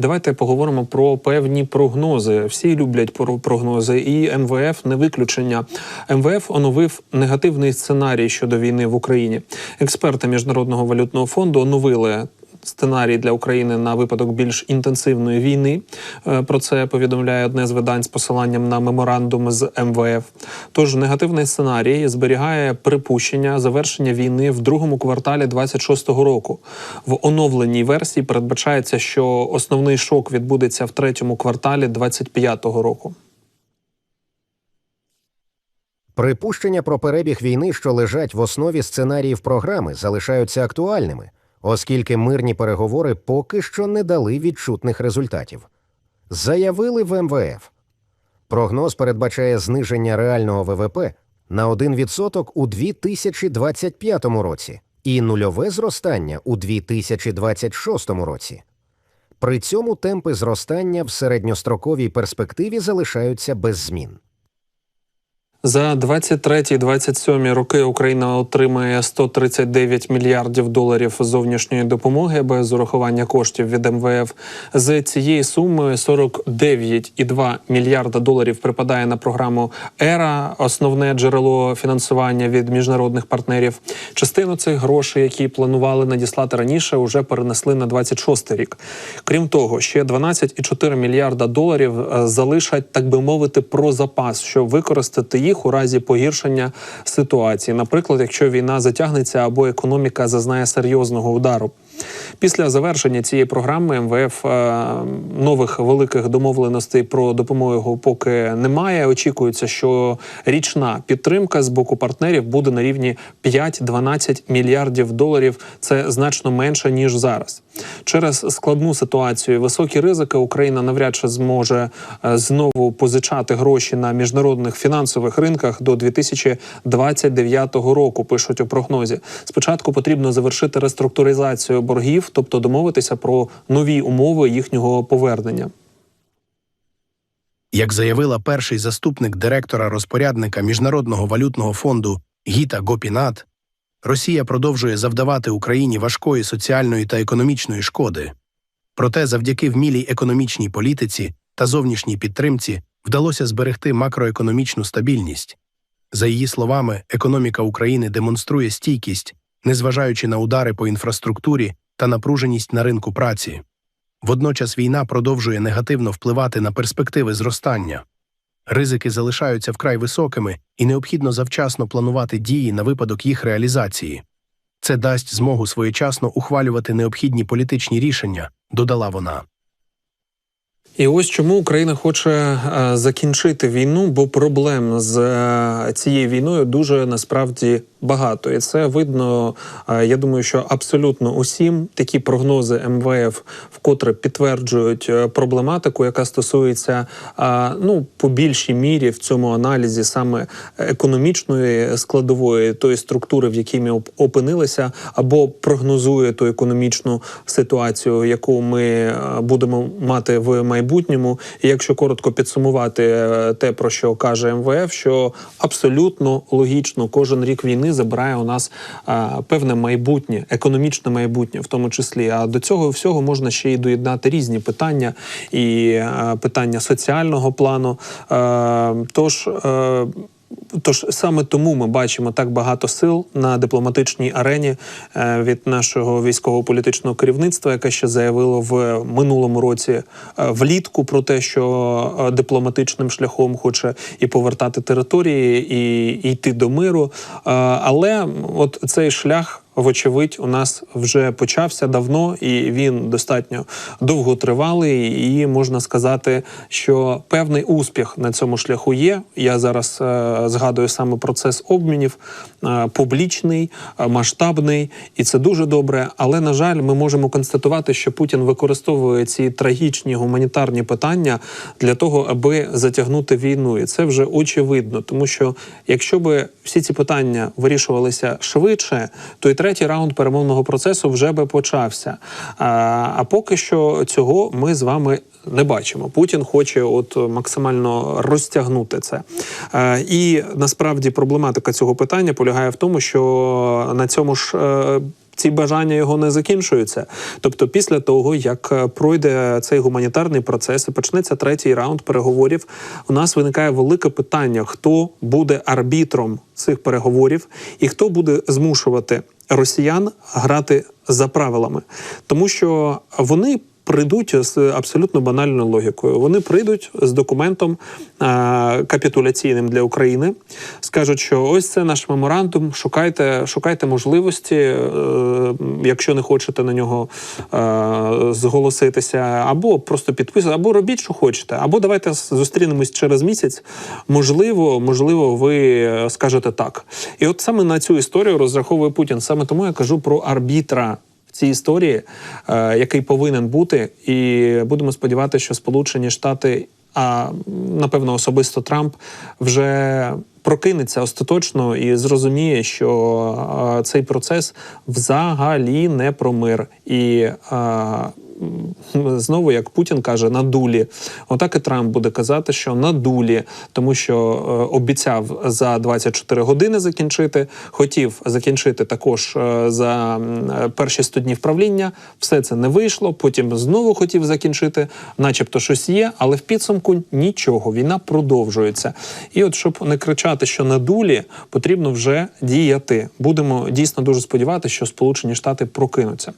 Давайте поговоримо про певні прогнози. Всі люблять про- прогнози, і МВФ не виключення. МВФ оновив негативний сценарій щодо війни в Україні. Експерти міжнародного валютного фонду оновили. Сценарій для України на випадок більш інтенсивної війни. Е, Про це повідомляє одне з видань з посиланням на меморандум з МВФ. Тож негативний сценарій зберігає припущення завершення війни в другому кварталі 26-го року. В оновленій версії передбачається, що основний шок відбудеться в третьому кварталі 25-го року. Припущення про перебіг війни, що лежать в основі сценаріїв програми, залишаються актуальними, оскільки мирні переговори поки що не дали відчутних результатів. Заявили в МВФ. Прогноз передбачає зниження реального ВВП на 1% у 2025 році і нульове зростання у 2026 році. При цьому темпи зростання в середньостроковій перспективі залишаються без змін. За 23-27 роки Україна отримає 139 мільярдів доларів зовнішньої допомоги без урахування коштів від МВФ. З цієї суми 49,2 мільярда доларів припадає на програму ЕРА, основне джерело фінансування від міжнародних партнерів. Частину цих грошей, які планували надіслати раніше, вже перенесли на 26 рік. Крім того, ще 12,4 мільярда доларів е, залишать, так би мовити, про запас, щоб використати їх у разі погіршення ситуації. Наприклад, якщо війна затягнеться або економіка зазнає серйозного удару. Після завершення цієї програми МВФ е, нових великих домовленостей про допомогу поки немає. Очікується, що річна підтримка з боку партнерів буде на рівні 5-12 мільярдів доларів. Це значно менше ніж зараз. Через складну ситуацію, високі ризики Україна навряд чи зможе е, знову позичати гроші на міжнародних фінансових ринках до 2029 року. Пишуть у прогнозі. Спочатку потрібно завершити реструктуризацію боргів, тобто домовитися про нові умови їхнього повернення. Як заявила перший заступник директора розпорядника Міжнародного валютного фонду Гіта Гопінат, Росія продовжує завдавати Україні важкої соціальної та економічної шкоди. Проте, завдяки вмілій економічній політиці та зовнішній підтримці вдалося зберегти макроекономічну стабільність. За її словами, економіка України демонструє стійкість, незважаючи на удари по інфраструктурі та напруженість на ринку праці. Водночас війна продовжує негативно впливати на перспективи зростання. Ризики залишаються вкрай високими і необхідно завчасно планувати дії на випадок їх реалізації. Це дасть змогу своєчасно ухвалювати необхідні політичні рішення, додала вона. І ось чому Україна хоче е, закінчити війну, бо проблем з е, цією війною дуже насправді багато, і це видно. е, я думаю, що абсолютно усім такі прогнози МВФ вкотре підтверджують проблематику, яка стосується ну по більшій мірі в цьому аналізі саме економічної складової тої структури, в якій ми опинилися, або прогнозує ту економічну ситуацію, яку ми будемо мати в майбутньому. І якщо коротко підсумувати е, те, про що каже МВФ, що абсолютно логічно кожен рік війни забирає у нас е, певне майбутнє, економічне майбутнє, в тому числі. А до цього всього можна ще й доєднати різні питання і е, питання соціального плану. Тож. Тож саме тому ми бачимо так багато сил на дипломатичній арені е, від нашого військово-політичного керівництва, яке ще заявило в минулому році е, влітку про те, що е, дипломатичним шляхом хоче і повертати території, і, йти до миру. Але от цей шлях. Вочевидь, у нас вже почався давно, і він достатньо довготривалий. І можна сказати, що певний успіх на цьому шляху є. Я зараз е, згадую саме процес обмінів, публічний, е, масштабний, і це дуже добре. Але на жаль, ми можемо констатувати, що Путін використовує ці трагічні гуманітарні питання для того, аби затягнути війну. І це вже очевидно, тому що якщо би всі ці питання вирішувалися швидше, то і третій раунд перемовного процесу вже би почався. А, а поки що цього ми з вами не бачимо. Путін хоче от максимально розтягнути це. Е, і насправді проблематика цього питання полягає в тому, що на цьому ж. е, ці бажання його не закінчуються. Тобто, після того, як е, пройде цей гуманітарний процес і почнеться третій раунд переговорів, у нас виникає велике питання: хто буде арбітром цих переговорів і хто буде змушувати росіян грати за правилами, тому що вони. Прийдуть з абсолютно банальною логікою. Вони прийдуть з документом а, капітуляційним для України, скажуть, що ось це наш меморандум. Шукайте, шукайте можливості, е, якщо не хочете на нього е, зголоситися, або просто підписати, або робіть, що хочете, або давайте зустрінемось через місяць. Можливо, можливо, ви скажете так. І от саме на цю історію розраховує Путін. Саме тому я кажу про арбітра цій історії, е, який повинен бути, і будемо сподіватися, що Сполучені Штати, а напевно особисто Трамп, вже прокинеться остаточно і зрозуміє, що е, цей процес взагалі не про мир. І е, знову, як Путін каже, на дулі. Отак і Трамп буде казати, що на дулі, тому що е, обіцяв за 24 години закінчити, хотів закінчити також е, за е, перші 100 днів правління. Все це не вийшло. Потім знову хотів закінчити, начебто щось є, але в підсумку нічого. Війна продовжується. І от щоб не кричати, що на дулі, потрібно вже діяти. Будемо дійсно дуже сподіватися, що Сполучені Штати прокинуться.